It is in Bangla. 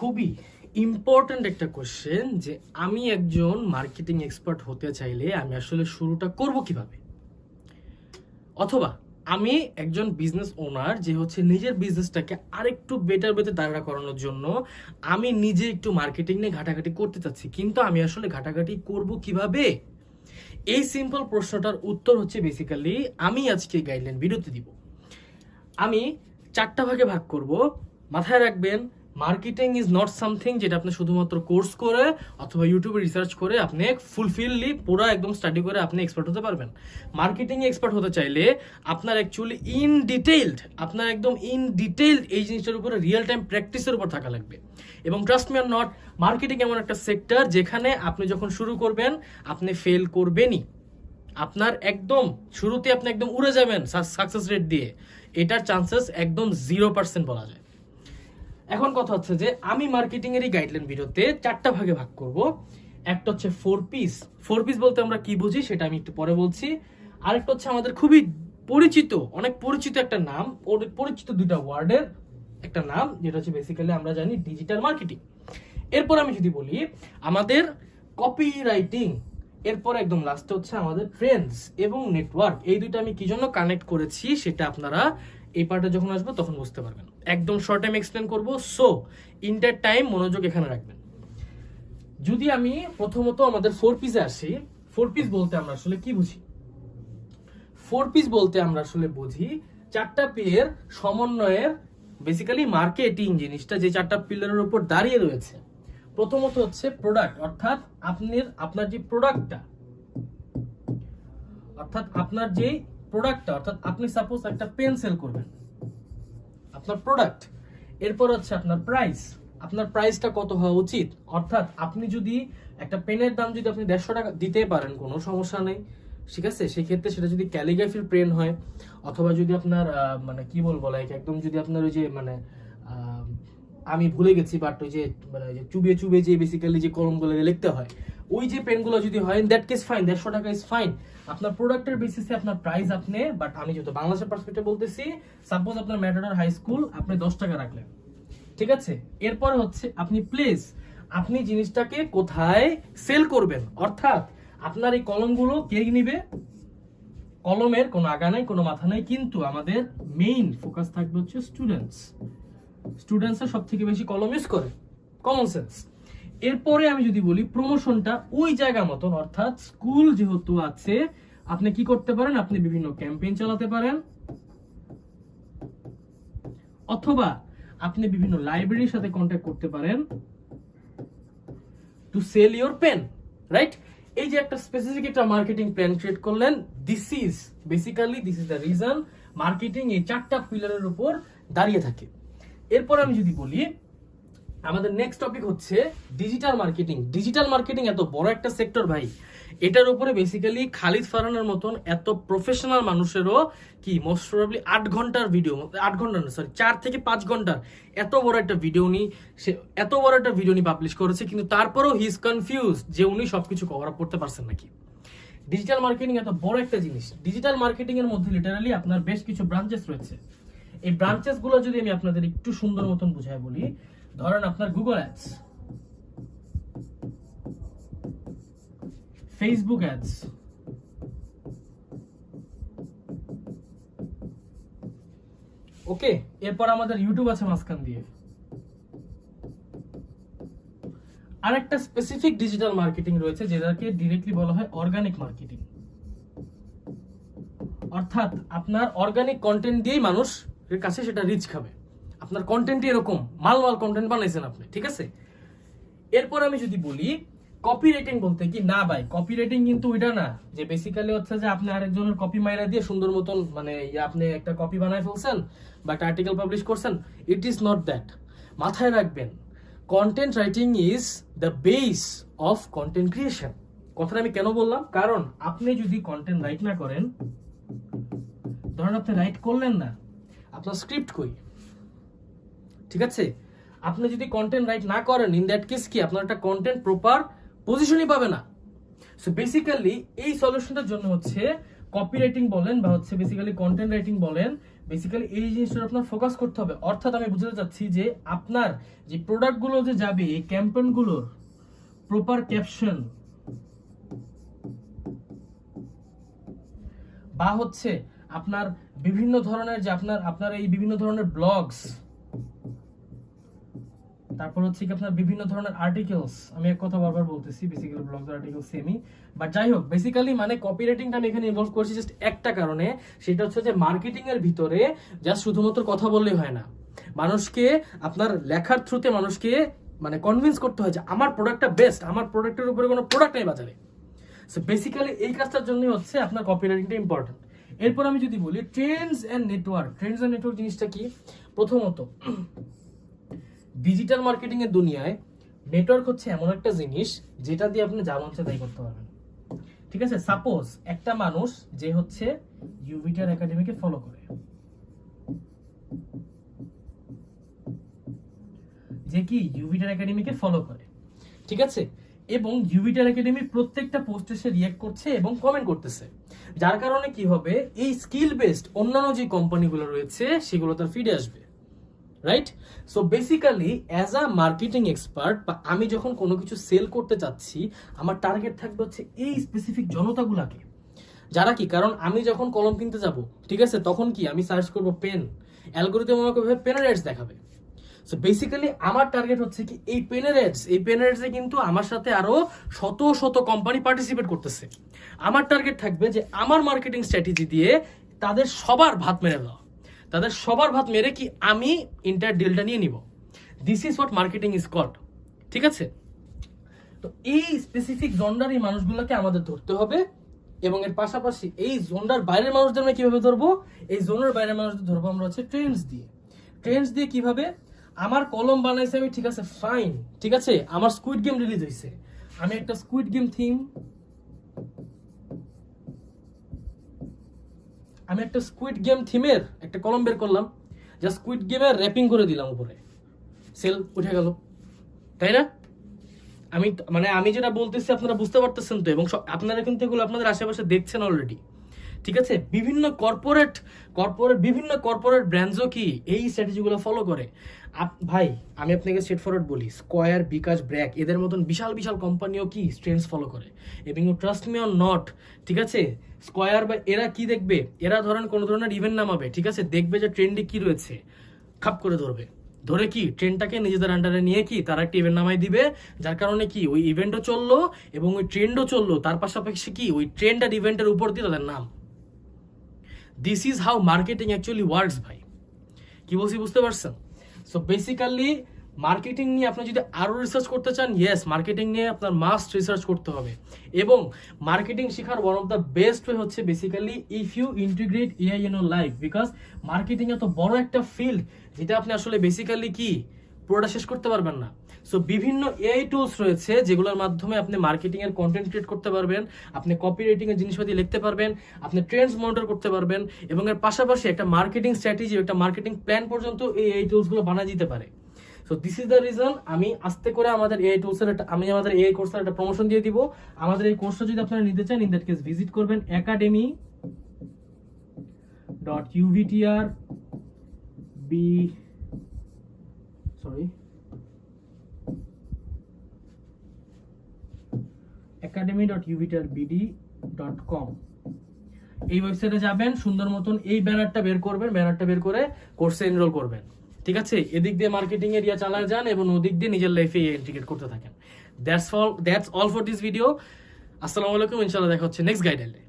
খুবই ইম্পর্ট্যান্ট একটা কোশ্চেন যে আমি একজন মার্কেটিং এক্সপার্ট হতে চাইলে আমি আসলে শুরুটা করব কীভাবে? অথবা আমি একজন বিজনেস ওনার যে হচ্ছে নিজের বিজনেসটাকে আরেকটু বেটার বেতে দাঁড়া করানোর জন্য আমি নিজে একটু মার্কেটিং নিয়ে ঘাটাঘাটি করতে চাচ্ছি। কিন্তু আমি আসলে ঘাটাঘাটি করব কীভাবে? এই সিম্পল প্রশ্নটার উত্তর হচ্ছে বেসিক্যালি আমি আজকে গাইডলাইন ভিডিওতে দিব। আমি চারটা ভাগে ভাগ করব। মাথায় রাখবেন মার্কেটিং ইজ নট সামথিং যেটা আপনি শুধুমাত্র কোর্স করে অথবা ইউটিউবে রিসার্চ করে আপনি ফুলফিললি পুরো একদম স্টাডি করে আপনি এক্সপার্ট হতে পারবেন। মার্কেটিং এক্সপার্ট হতে চাইলে আপনার অ্যাকচুয়ালি ইন ডিটেইলড আপনার একদম ইন ডিটেইলড এই জিনিসটার উপরে রিয়েল টাইম প্র্যাকটিসের উপর থাকা লাগবে। এবং ট্রাস্ট মি আর নট মার্কেটিং এমন একটা সেক্টর যেখানে আপনি যখন শুরু করবেন, আপনি ফেল করবেনই। আপনার একদম শুরুতে আপনি একদম উড়ে যাবেন সাকসেস রেট দিয়ে। এটার চান্সেস একদম জিরো পার্সেন্ট বলা যায়। এখন কথা হচ্ছে যে আমি মার্কেটিং এরই গাইডলাইন ভিডিওতে চারটা ভাগে ভাগ করব। একটা হচ্ছে ফোর পিস ফোর পিস বলতে আমরা কি বুঝি সেটা আমি একটু পরে বলছি। আরেকটা হচ্ছে আমাদের খুবই পরিচিত, অনেক পরিচিত একটা নাম। পরিচিত দুইটা ওয়ার্ডের একটা নাম, যেটা হচ্ছে বেসিক্যালি আমরা জানি ডিজিটাল মার্কেটিং এরপর আমি যদি বলি, আমাদের কপি রাইটিং এরপর একদম লাস্টে হচ্ছে আমাদের ট্রেন্ডস এবং নেটওয়ার্ক এই দুইটা আমি কি জন্য কানেক্ট করেছি সেটা আপনারা এই পার্টে যখন আসব, তখন বুঝতে পারবেন। একদম শর্ট টাইম এক্সপ্লেন করব। সো ইন্টার টাইম মনোযোগ এখানে রাখবেন। যদি আমি প্রথমত আমাদের ফোর পিসে আসি ফোর পিস বলতে আমরা আসলে কি বুঝি? ফোর পিস বলতে আমরা আসলে বুঝি চারটা পেয়ের সমন্বয়ের বেসিক্যালি মার্কেটিং জিনিসটা যে চারটা পিলারের উপর দাঁড়িয়ে রয়েছে। প্রথমত হচ্ছে প্রোডাক্ট অর্থাৎ আপনার আপনার যে প্রোডাক্টটা অর্থাৎ আপনার যে প্রোডাক্টটা অর্থাৎ আপনি সাপোজ একটা পেন সেল করবেন। আপনার প্রোডাক্ট এরপর হচ্ছে আপনার প্রাইস আপনার প্রাইসটা কত হওয়া উচিত? অর্থাৎ আপনি যদি একটা পেনের দাম যদি আপনি দেড়শো টাকা দিতে পারেন, কোনো সমস্যা নেই, ঠিক আছে? সেক্ষেত্রে সেটা যদি ক্যালিগ্রাফির পেন হয়, অথবা যদি আপনার মানে কি বলব লাইক একদম যদি আপনার ওই যে মানে আমি ভুলে গেছি বাট ওই যে মানে যে চুবিয়ে চুবিয়ে যে বেসিক্যালি যে কলমগুলো লিখতে হয়, ওই যে পেনগুলো যদি হয় দ্যাট কেস ফাইন দেড়শো টাকা ইজ ফাইন আপনার প্রোডাক্টের বেসিসে আপনার প্রাইস আপনি বাট আমি যেহেতু বাংলাদেশের পার্সপেক্টে বলতেছি সাপোজ আপনার ম্যাটাডার হাই স্কুল আপনি দশ টাকা রাখলেন। ঠিক আছে? এরপর হচ্ছে, আপনি প্লেস আপনি জিনিসটাকে কোথায় সেল করবেন? অর্থাৎ, আপনার এই কলমগুলো কে নিবে? কলমের কোনো আগা নাই, কোনো মাথা নাই, কিন্তু আমাদের মেইন ফোকাস থাকবে হচ্ছে স্টুডেন্টস স্টুডেন্টসরা সব থেকে বেশি কলম ইউজ করে? কমন সেন্স এরপরে আমি যদি বলি প্রমোশনটা ওই জায়গা মতন, অর্থাৎ স্কুল যেহেতু আছে, আপনি কি করতে পারেন? আপনি বিভিন্ন ক্যাম্পেইন চালাতে পারেন। অথবা আপনি বিভিন্ন লাইব্রেরির সাথে কন্ট্যাক্ট করতে পারেন to sell your pen right এই যে একটা স্পেসিফিক একটা মার্কেটিং প্ল্যান ক্রিয়েট করলেন this is basically this is the reason marketing এই চারটা পিলারের উপর দাঁড়িয়ে থাকে। এরপর আমি যদি বলি, আমাদের নেক্সট টপিক হচ্ছে ডিজিটাল মার্কেটিং ডিজিটাল মার্কেটিং এত বড় একটা সেক্টর ভাই। এটার উপরে বেসিক্যালি খালিদ ফারানের মতন এত প্রফেশনাল মানুষেরও কি মোস্ট প্রবাবলি আট ঘণ্টার ভিডিও আট ঘণ্টা না সরি চার থেকে পাঁচ ঘণ্টার এত বড় একটা ভিডিও উনি, সে এত বড় একটা ভিডিও উনি পাবলিশ করেছে, কিন্তু তারপরেও হি ইজ কনফিউজ যে উনি সব কিছু কভার আপ করতে পারছেন নাকি। ডিজিটাল মার্কেটিং এত বড় একটা জিনিস। ডিজিটাল মার্কেটিং এর মধ্যে লিটারালি আপনার বেশ কিছু ব্রাঞ্চেস রয়েছে। এই ব্রাঞ্চেসগুলো যদি আমি আপনাদের একটু সুন্দর মতন বুঝাই বলি, ধরেন আপনার Google ads Facebook ads okay এরপর আমাদের ইউটিউব আছে মাঝখান দিয়ে। আরেকটা স্পেসিফিক ডিজিটাল মার্কেটিং রয়েছে, যেটাকে ডিরেক্টলি বলা হয় অর্গানিক মার্কেটিং অর্থাৎ আপনার অর্গানিক কন্টেন্ট দিয়েই মানুষ এর কাছে সেটা রিচ খাবে। আপনার কন্টেন্ট এরকম, মাল মাল কন্টেন্ট বানাইছেন আপনি, ঠিক আছে? এরপর আমি যদি বলি কপি রাইটিং বলতে কি? না ভাই কপি রাইটিং কিন্তু ওইটা না, যে বেসিক্যালি হচ্ছে যে আপনি আরেকজনের কপি মাইরা দিয়ে সুন্দর মতন মানে আপনি একটা কপি বানায় ফেলছেন বা একটা আর্টিকেল পাবলিশ করছেন ইট ইজ নট দ্যাট মাথায় রাখবেন content writing is the base of content creation কথাটা আমি কেন বললাম? কারণ আপনি যদি কন্টেন্ট রাইট না করেন, ধরেন আপনি রাইট করলেন না আপনার স্ক্রিপ্ট কই? ঠিক আছে? আপনি যদি কন্টেন্ট রাইট না করেন ইন দ্যাট কেস কি? আপনার একটা কন্টেন্ট প্রপার পজিশনই পাবে না। সো বেসিক্যালি এই সলিউশনটার জন্য হচ্ছে কপি রাইটিং বলেন বা হচ্ছে বেসিক্যালি কন্টেন্ট রাইটিং বলেন বেসিক্যালি এই জিনিসটা আপনার ফোকাস করতে হবে। অর্থাৎ আমি বুঝতে চাচ্ছি যে আপনার যে প্রোডাক্টগুলো যে যাবে, এই ক্যাম্পেইনগুলোর প্রপার ক্যাপশন বা হচ্ছে আপনার বিভিন্ন ধরনের যে আপনার আপনার এই বিভিন্ন ধরনের ব্লগস তারপর হচ্ছে কি আপনার বিভিন্ন ধরনের আর্টিকেলস আমি এক কথা বারবার বলতেছি বেসিক্যালি ব্লগস আর্টিকেল সেমই বাট যাই হোক বেসিক্যালি মানে কপিরাইটিংটা আমি এখানে ইনভলভ করছি জাস্ট একটা কারণে, সেটা হচ্ছে যে মার্কেটিং এর ভিতরে জাস্ট শুধুমাত্র কথা বললেই হয় না। মানুষকে, আপনার লেখার থ্রুতে মানুষকে মানে কনভিন্স করতে হয় যে আমার প্রোডাক্টটা বেস্ট আমার প্রোডাক্টের উপরে কোনো প্রোডাক্ট নেই বাজারে। সো বেসিক্যালি এই কাজটার জন্যই হচ্ছে আপনার কপিরাইটিংটা ইম্পর্টেন্ট এরপর আমি যদি বলি trends and network trends and network জিনিসটা কি? প্রথমত ডিজিটাল মার্কেটিং এর দুনিয়ায় নেটওয়ার্ক হচ্ছে এমন একটা জিনিস যেটা দিয়ে আপনি যা মন তাই করতে পারবেন। ঠিক আছে? সাপোজ একটা মানুষ যে হচ্ছে ইউভিটার একাডেমিকে ফলো করে। যে কি? ইউভিটার একাডেমিকে ফলো করে। ঠিক আছে? এবং ইউভিটার একাডেমির প্রত্যেকটা পোস্টে সে রিয়েক্ট করছে এবং কমেন্ট করতেছে। যার কারণে কি হবে? এই স্কিল বেসড অন্যান্য যে কোম্পানিগুলো রয়েছে, সেগুলো তার ফিডে আসবে। Right so basically as a marketing expert বা আমি যখন কোনো কিছু সেল করতে চাচ্ছি, আমার টার্গেট থাকবে হচ্ছে এই স্পেসিফিক জনতাগুলাকে। যারা কি? কারণ আমি যখন কলম কিনতে যাব, ঠিক আছে? তখন কি? আমি সার্চ করব পেন অ্যালগোরিদম আমাকে পেনের অ্যাডস দেখাবে। সো বেসিক্যালি আমার টার্গেট হচ্ছে কি এই পেনের অ্যাডস এই পেনের অ্যাডসে কিন্তু আমার সাথে আরও শত শত কোম্পানি পার্টিসিপেট করতেছে। আমার টার্গেট থাকবে যে আমার মার্কেটিং স্ট্র্যাটেজি দিয়ে তাদের সবার ভাত মেরে দেওয়া। তাদের সবার ভাত মেরে কি আমি ইন্টার ডিলটা নিয়ে নিব। This is what marketing is called ঠিক আছে? তো এই স্পেসিফিক জন্ডার এই মানুষগুলোকে আমাদের ধরতে হবে এবং এর পাশাপাশি এই জোনটার বাইরের মানুষদের আমরা কীভাবে ধরবো? এই জোনের বাইরের মানুষদের ধরবো আমরা হচ্ছে ট্রেন্ডস দিয়ে। ট্রেন্ডস দিয়ে কীভাবে? আমার কলম বানাইছে আমি, ঠিক আছে ফাইন ঠিক আছে? আমার স্কুইড গেম রিলিজ হয়েছে আমি একটা স্কুইড গেম থিম আমি একটা স্কুইড গেম থিমের একটা কলম বের করলাম যা স্কুইড গেমের র্যাপিং করে দিলাম উপরে। সেল উঠে গেল। তাই না? আমি মানে আমি যেটা বলতেছি, আপনারা বুঝতে পারতেছেন তো, এবং আপনারা কিন্তু এগুলো আপনাদের আশেপাশে দেখছেন অলরেডি ঠিক আছে? বিভিন্ন কর্পোরেট কর্পোরেট বিভিন্ন কর্পোরেট ব্র্যান্ডসও কি এই স্ট্র্যাটেজিগুলো ফলো করে? আপ- ভাই, আমি আপনাকে স্ট্রেট ফরওয়ার্ড বলি স্কয়ার বিকাশ ব্র্যাক এদের মতন বিশাল বিশাল কোম্পানিও কি ট্রেন্ডস ফলো করে? এবং ট্রাস্ট মি অর নট ঠিক আছে? স্কয়ার বা এরা কি দেখবে? এরা ধরেন কোনো ধরনের ইভেন্ট নামাবে, ঠিক আছে? দেখবে যে ট্রেন্ডে কি রয়েছে, খাপ করে ধরবে। ধরে কি ট্রেনটাকে নিজেদের আন্ডারে নিয়ে কি তারা একটা ইভেন্ট নামাই দিবে, যার কারণে কি ওই ইভেন্টও চলল এবং ওই ট্রেন্ডও চলল, তার পাশাপাশি কি ওই ট্রেন্ড আর ইভেন্টের উপর দিয়ে তাদের নাম। This is how marketing actually works ভাই। কি বলছি বুঝতে পারছেন? সো বেসিক্যালি মার্কেটিং নিয়ে আপনি যদি আরও রিসার্চ করতে চান ইয়েস মার্কেটিং নিয়ে আপনার মাস্ট রিসার্চ করতে হবে। এবং মার্কেটিং শেখার one of the best way হচ্ছে basically if you integrate AI in life because marketing এত বড় একটা ফিল্ড যেটা আপনি আসলে বেসিক্যালি কি, পুরোটা শেষ করতে পারবেন না। সো বিভিন্ন এআই টুলস রয়েছে যেগুলোর মাধ্যমে আপনি মার্কেটিং এর কন্টেন্ট ক্রিয়েট করতে পারবেন, আপনি কপি রাইটিং এর জিনিসপাতি লিখতে পারবেন, আপনি ট্রেন্ডস মনিটর করতে পারবেন এবং এর পাশাপাশি একটা মার্কেটিং স্ট্র্যাটেজি একটা মার্কেটিং প্ল্যান পর্যন্ত এই এআই টুলসগুলো বানা দিতে পারে। So this is the reason আমি আস্তে করে আমাদের এআই টুলসের একটা, আমি আমাদের এআই কোর্সের একটা প্রমোশন দিয়ে দিব। আমাদের এই কোর্সটা যদি আপনারা নিতে চান ইন দ্যাট কেস ভিজিট করবেন academy dot U V T R B sorry academy dot ইউভিটার BD dot com এই ওয়েবসাইটে যাবেন, সুন্দর মতন এই ব্যানারটা বের করবেন ব্যানারটা বের করে কোর্সে এনরোল করবেন। ঠিক আছে? এদিক দিয়ে মার্কেটিং এরিয়া চালায় যান এবং ওদিক দিয়ে নিজের লাইফে ইন্টিগ্রেট করতে থাকেন। That's all that's all for this video আসসালামু আলাইকুম, ইনশাআল্লাহ দেখা হচ্ছে নেক্সট গাইডলাইনে